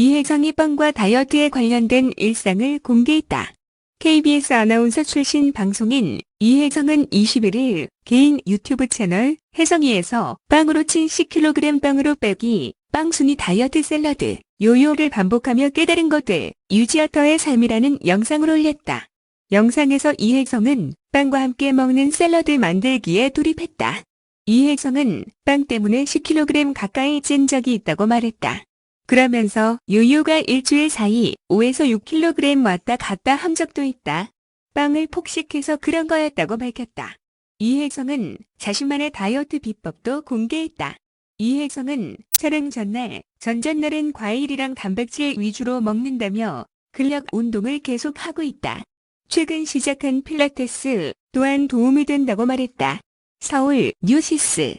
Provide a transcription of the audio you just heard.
이혜성이 빵과 다이어트에 관련된 일상을 공개했다. KBS 아나운서 출신 방송인 이혜성은 21일 개인 유튜브 채널 혜성이에서 빵으로 친 10kg 빵으로 빼기, 빵순이 다이어트 샐러드, 요요를 반복하며 깨달은 것들, 유지어터의 삶이라는 영상을 올렸다. 영상에서 이혜성은 빵과 함께 먹는 샐러드 만들기에 돌입했다. 이혜성은 빵 때문에 10kg 가까이 찐 적이 있다고 말했다. 그러면서 요요가 일주일 사이 5에서 6kg 왔다 갔다 한 적도 있다. 빵을 폭식해서 그런 거였다고 밝혔다. 이혜성은 자신만의 다이어트 비법도 공개했다. 이혜성은 촬영 전날, 전전날은 과일이랑 단백질 위주로 먹는다며 근력 운동을 계속하고 있다. 최근 시작한 필라테스 또한 도움이 된다고 말했다. 서울 뉴시스